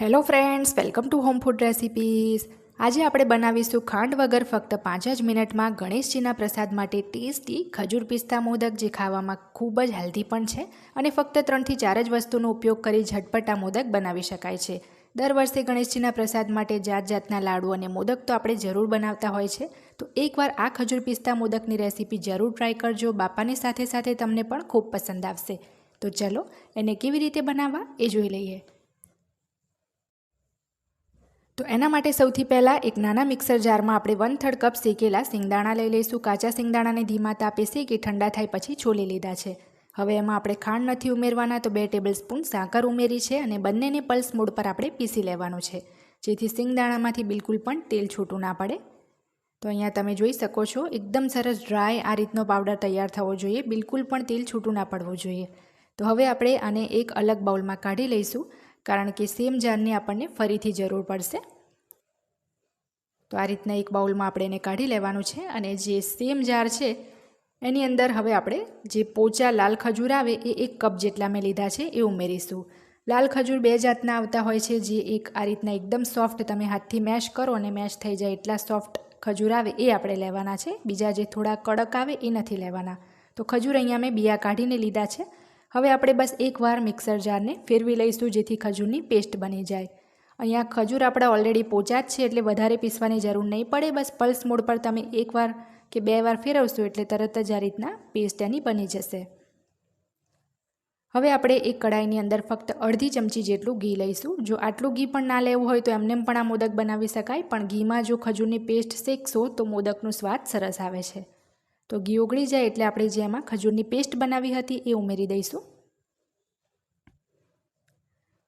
Hello friends welcome to home food recipes આજે આપણે બનાવીશું ખાંડ વગર ફક્ત પાંચ જ મિનિટમાં ગણેશજીના પ્રસાદ માટે ટેસ્ટી ખજૂર પિસ્તા મોદક, જે ખાવામાં ખૂબ જ હેલ્ધી પણ છે અને ફક્ત ત્રણથી ચાર જ વસ્તુનો ઉપયોગ કરી ઝટપટા મોદક બનાવી શકાય છે. દર વર્ષે ગણેશજીના પ્રસાદ માટે જાત જાતના લાડુ અને મોદક તો આપણે જરૂર બનાવતા હોય છે. તો એકવાર આ ખજૂર પિસ્તા મોદકની રેસીપી જરૂર ટ્રાય કરજો. બાપાની સાથે સાથે તમને પણ ખૂબ પસંદ આવશે. તો ચલો, એને કેવી રીતે બનાવવા એ જોઈ લઈએ. તો એના માટે સૌથી પહેલાં એક નાના મિક્સર જારમાં આપણે વન થર્ડ કપ શેકેલા સિંગદાણા લઈ લઈશું. કાચા સિંગદાણાને ધીમા તાપે શેકી ઠંડા થાય પછી છોલી લીધા છે. હવે એમાં આપણે ખાંડ નથી ઉમેરવાના તો બે ટેબલ સ્પૂન સાકર ઉમેરી છે અને બંનેને પલ્સ મોડ પર આપણે પીસી લેવાનું છે. જેથી સિંગદાણામાંથી બિલકુલ પણ તેલ છૂટું ના પડે. તો અહીંયા તમે જોઈ શકો છો, એકદમ સરસ ડ્રાય આ રીતનો પાવડર તૈયાર થવો જોઈએ. બિલકુલ પણ તેલ છૂટું ના પડવું જોઈએ. તો હવે આપણે આને એક અલગ બાઉલમાં કાઢી લઈશું. કારણ કે સેમ જારની આપણને ફરીથી જરૂર પડશે. તો આ રીતના એક બાઉલમાં આપણે એને કાઢી લેવાનું છે અને જે સેમ જાર છે, એની અંદર હવે આપણે જે પોચા લાલ ખજૂર આવે એ એક કપ જેટલા મેં લીધા છે એ ઉમેરીશું. લાલ ખજૂર બે જાતના આવતા હોય છે, જે એક આ રીતના એકદમ સોફ્ટ તમે હાથથી મેશ કરો અને મેશ થઈ જાય એટલા સોફ્ટ ખજૂર આવે એ આપણે લેવાના છે. બીજા જે થોડા કડક આવે એ નથી લેવાના. તો ખજૂર અહીંયા મેં બિયા કાઢીને લીધા છે. હવે આપણે બસ એકવાર મિક્સર જારને ફેરવી લઈશું જેથી ખજૂરની પેસ્ટ બની જાય. અહીંયા ખજૂર આપણા ઓલરેડી પોચા જ છે એટલે વધારે પીસવાની જરૂર નહીં પડે. બસ પલ્સ મોડ પર તમે એકવાર કે બે વાર ફેરવશો એટલે તરત જ આ રીતના પેસ્ટ એની બની જશે. હવે આપણે એક કડાઈની અંદર ફક્ત અડધી ચમચી જેટલું ઘી લઈશું. જો આટલું ઘી પણ ના લેવું હોય તો એમને પણ આ મોદક બનાવી શકાય. પણ ઘીમાં જો ખજૂરની પેસ્ટ શેકશો તો મોદકનો સ્વાદ સરસ આવે છે. તો ઘી ઓગળી જાય એટલે આપણે જે એમાં ખજૂરની પેસ્ટ બનાવી હતી એ ઉમેરી દઈશું.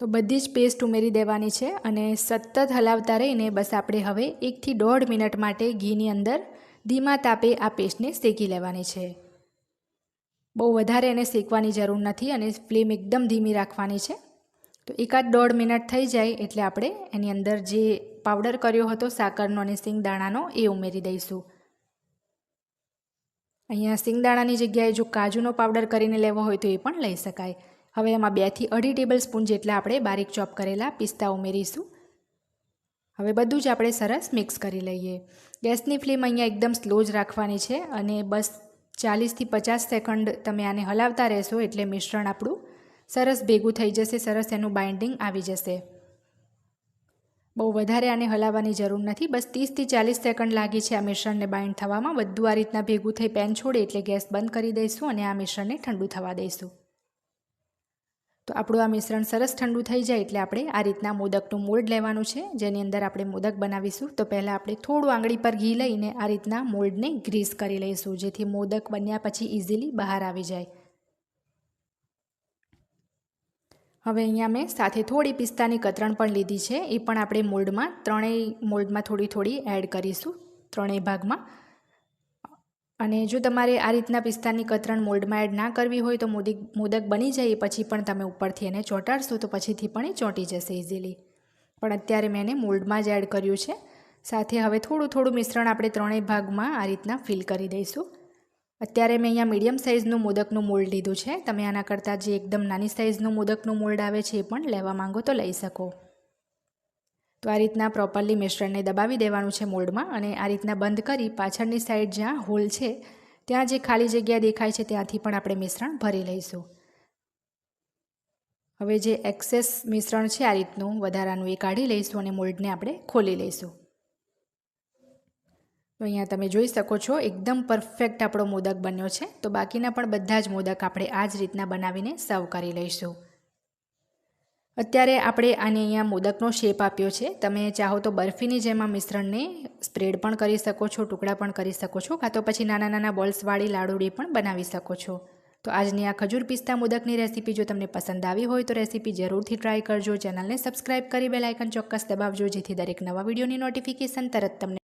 તો બધી જ પેસ્ટ ઉમેરી દેવાની છે અને સતત હલાવતા રહીને બસ આપણે હવે એકથી દોઢ મિનિટ માટે ઘીની અંદર ધીમા તાપે આ પેસ્ટને શેકી લેવાની છે. બહુ વધારે એને શેકવાની જરૂર નથી અને ફ્લેમ એકદમ ધીમી રાખવાની છે. તો એકાદ દોઢ મિનિટ થઈ જાય એટલે આપણે એની અંદર જે પાવડર કર્યો હતો સાકરનો અને સિંગ દાણાનો એ ઉમેરી દઈશું. અહીંયા સિંગદાણાની જગ્યાએ જો કાજુનો પાવડર કરીને લેવો હોય તો એ પણ લઈ શકાય. હવે એમાં બેથી અઢી ટેબલ સ્પૂન જેટલા આપણે બારીક ચોપ કરેલા પિસ્તા ઉમેરીશું. હવે બધું જ આપણે સરસ મિક્સ કરી લઈએ. ગેસની ફ્લેમ અહીંયા એકદમ સ્લો જ રાખવાની છે અને બસ ચાલીસથી પચાસ સેકન્ડ તમે આને હલાવતા રહેશો એટલે મિશ્રણ આપણું સરસ ભેગું થઈ જશે, સરસ એનું બાઇન્ડિંગ આવી જશે. બહુ વધારે આને હલાવવાની જરૂર નથી. બસ ત્રીસથી ચાલીસ સેકન્ડ લાગી છે આ મિશ્રણને બાઇન્ડ થવામાં. બધું આ રીતના ભેગું થઈ પેન છોડે એટલે ગેસ બંધ કરી દઈશું અને આ મિશ્રણને ઠંડુ થવા દઈશું. તો આપણું આ મિશ્રણ સરસ ઠંડુ થઈ જાય એટલે આપણે આ રીતના મોદકનું મોલ્ડ લેવાનું છે. જેની અંદર આપણે મોદક બનાવીશું. તો પહેલાં આપણે થોડું આંગળી પર ઘી લઈને આ રીતના મોલ્ડને ગ્રીસ કરી લઈશું. જેથી મોદક બન્યા પછી ઇઝીલી બહાર આવી જાય. હવે અહીંયા મેં સાથે થોડી પિસ્તાની કતરણ પણ લીધી છે. એ પણ આપણે મોલ્ડમાં, ત્રણેય મોલ્ડમાં થોડી થોડી એડ કરીશું, ત્રણેય ભાગમાં. અને જો તમારે આ રીતના પિસ્તાની કતરણ મોલ્ડમાં એડ ના કરવી હોય તો મોદક મોદક બની જાય પછી પણ તમે ઉપરથી એને ચોંટાડશો તો પછીથી પણ એ ચોંટી જશે ઇઝીલી પણ અત્યારે મેં એને મોલ્ડમાં જ એડ કર્યું છે. સાથે હવે થોડું થોડું મિશ્રણ આપણે ત્રણેય ભાગમાં આ રીતના ફિલ કરી દઈશું. અત્યારે મેં અહીંયા મીડિયમ સાઇઝનું મોદકનું મોલ્ડ લીધું છે. તમે આના કરતાં જે એકદમ નાની સાઇઝનું મોદકનું મોલ્ડ આવે છે એ પણ લેવા માંગો તો લઈ શકો. તો આ રીતના પ્રોપરલી મિશ્રણને દબાવી દેવાનું છે મોલ્ડમાં અને આ રીતના બંધ કરી પાછળની સાઈડ જ્યાં હોલ છે, ત્યાં જે ખાલી જગ્યા દેખાય છે ત્યાંથી પણ આપણે મિશ્રણ ભરી લઈશું. હવે જે એક્સેસ મિશ્રણ છે આ રીતનું વધારાનું એ કાઢી લઈશું અને મોલ્ડને આપણે ખોલી લઈશું. તો અહીંયા તમે જોઈ શકો છો, એકદમ પરફેક્ટ આપણો મોદક બન્યો છે. તો બાકીના પણ બધા જ મોદક આપણે આ જ રીતના બનાવીને સર્વ કરી લઈશું. અત્યારે આપણે આને અહીંયા મોદકનો શેપ આપ્યો છે. તમે ચાહો તો બરફીની જેમ આ મિશ્રણને સ્પ્રેડ પણ કરી શકો છો, ટુકડા પણ કરી શકો છો, કાં તો પછી નાના નાના બોલ્સવાળી લાડુડી પણ બનાવી શકો છો. તો આજની આ ખજૂર પિસ્તા મોદકની રેસીપી જો તમને પસંદ આવી હોય તો રેસીપી જરૂરથી ટ્રાય કરજો. ચેનલને સબસ્ક્રાઇબ કરી બેલાઇકન ચોક્કસ દબાવજો, જેથી દરેક નવા વિડીયોની નોટિફિકેશન તરત તમને